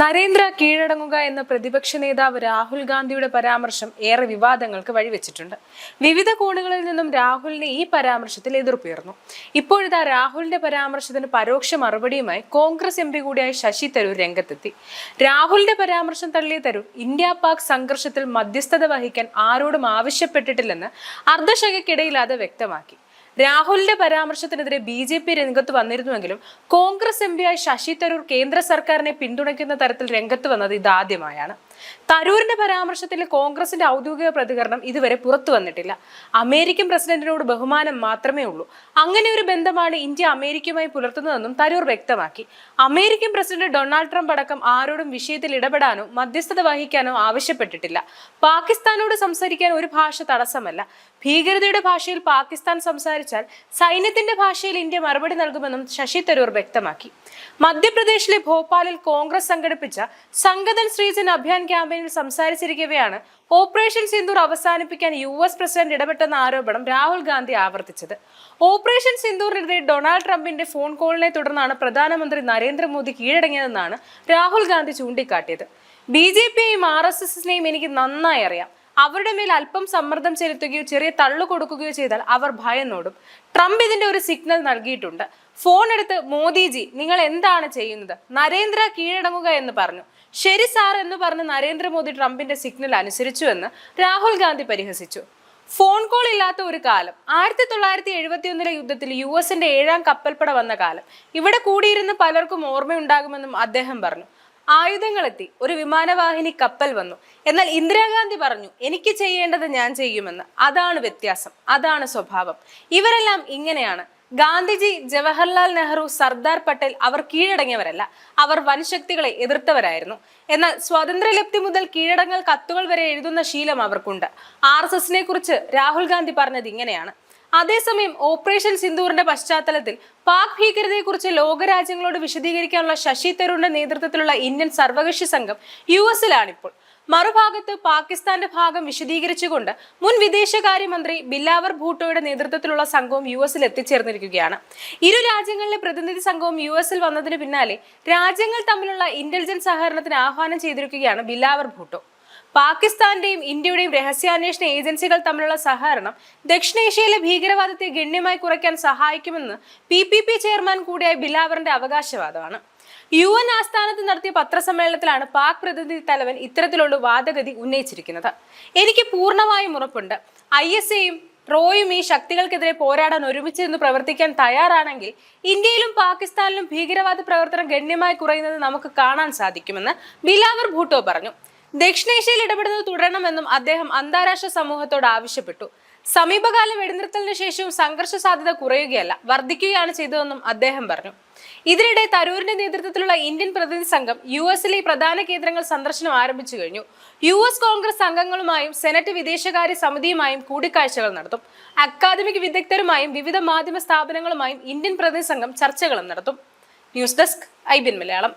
നരേന്ദ്ര കീഴടങ്ങുക എന്ന പ്രതിപക്ഷ നേതാവ് രാഹുൽ ഗാന്ധിയുടെ പരാമർശം ഏറെ വിവാദങ്ങൾക്ക് വഴിവെച്ചിട്ടുണ്ട്. വിവിധ കോണുകളിൽ നിന്നും രാഹുലിനെ ഈ പരാമർശത്തിൽ എതിർപ്പുയർന്നു. ഇപ്പോഴിതാ രാഹുലിന്റെ പരാമർശത്തിന് പരോക്ഷ മറുപടിയുമായി കോൺഗ്രസ് എം പി കൂടിയായ ശശി തരൂർ രംഗത്തെത്തി. രാഹുലിന്റെ പരാമർശം തള്ളിയ തരൂർ ഇന്ത്യ പാക് സംഘർഷത്തിൽ മധ്യസ്ഥത വഹിക്കാൻ ആരോടും ആവശ്യപ്പെട്ടിട്ടില്ലെന്ന് അർദ്ധശകയ്ക്കിടയില്ലാതെ വ്യക്തമാക്കി. രാഹുലിന്റെ പരാമർശത്തിനെതിരെ ബി ജെ പി രംഗത്ത് വന്നിരുന്നുവെങ്കിലും കോൺഗ്രസ് എം പിയായ ശശി തരൂർ കേന്ദ്ര സർക്കാരിനെ പിന്തുണയ്ക്കുന്ന തരത്തിൽ രംഗത്ത് വന്നത് ഇതാദ്യമായാണ്. തരൂരിന്റെ പരാമർശത്തിൽ കോൺഗ്രസിന്റെ ഔദ്യോഗിക പ്രതികരണം ഇതുവരെ പുറത്തു വന്നിട്ടില്ല. അമേരിക്കൻ പ്രസിഡന്റിനോട് ബഹുമാനം മാത്രമേ ഉള്ളൂ. അങ്ങനെ ഒരു ബന്ധമാണ് ഇന്ത്യ അമേരിക്കയുമായി പുലർത്തുന്നതെന്നും തരൂർ വ്യക്തമാക്കി. അമേരിക്കൻ പ്രസിഡന്റ് ഡൊണാൾഡ് ട്രംപ് അടക്കം ആരോടും വിഷയത്തിൽ ഇടപെടാനോ മധ്യസ്ഥത വഹിക്കാനോ ആവശ്യപ്പെട്ടിട്ടില്ല. പാകിസ്ഥാനോട് സംസാരിക്കാൻ ഒരു ഭാഷ തടസ്സമല്ല. ഭീകരതയുടെ ഭാഷയിൽ പാകിസ്ഥാൻ സംസാരിച്ചാൽ സൈന്യത്തിന്റെ ഭാഷയിൽ ഇന്ത്യ മറുപടി നൽകുമെന്നും ശശി തരൂർ വ്യക്തമാക്കി. മധ്യപ്രദേശിലെ ഭോപ്പാലിൽ കോൺഗ്രസ് സംഘടിപ്പിച്ച സംഗതൻ ശ്രീജൻ അഭിയാൻ ക്യാമ്പയിനിൽ സംസാരിച്ചിരിക്കവെയാണ് ഓപ്പറേഷൻ സിന്ദൂർ അവസാനിപ്പിക്കാൻ യു എസ് പ്രസിഡന്റ് ഇടപെട്ടെന്ന ആരോപണം രാഹുൽ ഗാന്ധി ആവർത്തിച്ചത്. ഓപ്പറേഷൻ സിന്ദൂറിനെതിരെ ഡൊണാൾഡ് ട്രംപിന്റെ ഫോൺ കോളിനെ തുടർന്നാണ് പ്രധാനമന്ത്രി നരേന്ദ്രമോദി കീഴടങ്ങിയതെന്നാണ് രാഹുൽ ഗാന്ധി ചൂണ്ടിക്കാട്ടിയത്. ബി ജെ പിയെയും ആർ എസ് എസിനെയും എനിക്ക് നന്നായി അറിയാം. അവരുടെ മേൽ അല്പം സമ്മർദ്ദം ചെലുത്തുകയോ ചെറിയ തള്ളു കൊടുക്കുകയോ ചെയ്താൽ അവർ ഭയന്നോടും ട്രംപ് ഇതിന്റെ ഒരു സിഗ്നൽ നൽകിയിട്ടുണ്ട്. ഫോൺ എടുത്ത് മോദിജി നിങ്ങൾ എന്താണ് ചെയ്യുന്നത്? നരേന്ദ്ര കീഴടങ്ങുക എന്ന് പറഞ്ഞു. ശരി സാർ എന്ന് പറഞ്ഞ് നരേന്ദ്രമോദി ട്രംപിന്റെ സിഗ്നൽ അനുസരിച്ചു എന്ന് രാഹുൽ ഗാന്ധി പരിഹസിച്ചു. ഫോൺ കോൾ ഇല്ലാത്ത ഒരു കാലം. ആയിരത്തി തൊള്ളായിരത്തി എഴുപത്തി ഒന്നിലെ യുദ്ധത്തിൽ യു എസിന്റെ ഏഴാം കപ്പൽപ്പട വന്ന കാലം. ഇവിടെ കൂടിയിരുന്ന് പലർക്കും ഓർമ്മയുണ്ടാകുമെന്നും അദ്ദേഹം പറഞ്ഞു. ആയുധങ്ങളെത്തി. ഒരു വിമാനവാഹിനി കപ്പൽ വന്നു. എന്നാൽ ഇന്ദിരാഗാന്ധി പറഞ്ഞു എനിക്ക് ചെയ്യേണ്ടത് ഞാൻ ചെയ്യുമെന്ന്. അതാണ് വ്യത്യാസം. അതാണ് സ്വഭാവം. ഇവരെല്ലാം ഇങ്ങനെയാണ്. ഗാന്ധിജി ജവഹർലാൽ നെഹ്റു സർദാർ പട്ടേൽ അവർ കീഴടങ്ങിയവരല്ല. അവർ വൻശക്തികളെ എതിർത്തവരായിരുന്നു. എന്നാൽ സ്വാതന്ത്ര്യലബ്ധി മുതൽ കീഴടങ്ങൽ കത്തുകൾ വരെ എഴുതുന്ന ശീലം അവർക്കുണ്ട്. ആർ എസ് എസിനെ കുറിച്ച് രാഹുൽ ഗാന്ധി പറഞ്ഞത് ഇങ്ങനെയാണ്. അതേസമയം ഓപ്പറേഷൻ സിന്ദൂറിന്റെ പശ്ചാത്തലത്തിൽ പാക് ഭീകരതയെക്കുറിച്ച് ലോകരാജ്യങ്ങളോട് വിശദീകരിക്കാനുള്ള ശശി തരൂറിന്റെ നേതൃത്വത്തിലുള്ള ഇന്ത്യൻ സർവകക്ഷി സംഘം യു എസിലാണിപ്പോൾ. മറുഭാഗത്ത് പാകിസ്ഥാന്റെ ഭാഗം വിശദീകരിച്ചുകൊണ്ട് മുൻ വിദേശകാര്യമന്ത്രി ബില്ലാവർ ഭൂട്ടോയുടെ നേതൃത്വത്തിലുള്ള സംഘവും യു എസിൽ എത്തിച്ചേർന്നിരിക്കുകയാണ്. ഇരു രാജ്യങ്ങളിലെ പ്രതിനിധി സംഘവും യു എസിൽ വന്നതിന് പിന്നാലെ രാജ്യങ്ങൾ തമ്മിലുള്ള ഇന്റലിജൻസ് സഹകരണത്തിന് ആഹ്വാനം ചെയ്തിരിക്കുകയാണ് ബില്ലാവർ ഭൂട്ടോ. പാകിസ്ഥാന്റെയും ഇന്ത്യയുടെയും രഹസ്യാന്വേഷണ ഏജൻസികൾ തമ്മിലുള്ള സഹകരണം ദക്ഷിണേഷ്യയിലെ ഭീകരവാദത്തെ ഗണ്യമായി കുറയ്ക്കാൻ സഹായിക്കുമെന്ന് പി ചെയർമാൻ കൂടിയായ ബിലാവറിന്റെ അവകാശവാദമാണ്. യു എൻ ആസ്ഥാനത്ത് നടത്തിയ പത്രസമ്മേളനത്തിലാണ് പാക് പ്രതിനിധി തലവൻ ഇത്തരത്തിലുള്ള വാദഗതി ഉന്നയിച്ചിരിക്കുന്നത്. എനിക്ക് പൂർണമായും ഉറപ്പുണ്ട്. ഐ എസ് എയും റോയും ഈ ശക്തികൾക്കെതിരെ പോരാടാൻ ഒരുമിച്ച് നിന്ന് പ്രവർത്തിക്കാൻ തയ്യാറാണെങ്കിൽ ഇന്ത്യയിലും പാകിസ്ഥാനിലും ഭീകരവാദ പ്രവർത്തനം ഗണ്യമായി കുറയുന്നത് നമുക്ക് കാണാൻ സാധിക്കുമെന്ന് ബിലാവർ ഭൂട്ടോ പറഞ്ഞു. ദക്ഷിണേഷ്യയിൽ ഇടപെടുന്നത് തുടരണമെന്നും അദ്ദേഹം അന്താരാഷ്ട്ര സമൂഹത്തോട് ആവശ്യപ്പെട്ടു. സമീപകാല വെടിനിർത്തലിന് ശേഷവും സംഘർഷ സാധ്യത കുറയുകയല്ല. വർദ്ധിക്കുകയാണ് ചെയ്തതെന്നും അദ്ദേഹം പറഞ്ഞു. ഇതിനിടെ തരൂരിന്റെ നേതൃത്വത്തിലുള്ള ഇന്ത്യൻ പ്രതിനിധി സംഘം യു എസിലെ പ്രധാന കേന്ദ്രങ്ങൾ സന്ദർശനം ആരംഭിച്ചു കഴിഞ്ഞു. യു എസ് കോൺഗ്രസ് അംഗങ്ങളുമായും സെനറ്റ് വിദേശകാര്യ സമിതിയുമായും കൂടിക്കാഴ്ചകൾ നടത്തും. അക്കാദമിക് വിദഗ്ധരുമായും വിവിധ മാധ്യമ സ്ഥാപനങ്ങളുമായും ഇന്ത്യൻ പ്രതിനിധി സംഘം ചർച്ചകളും നടത്തും. ന്യൂസ് ഡെസ്ക് ഐ ബിൻ മലയാളം.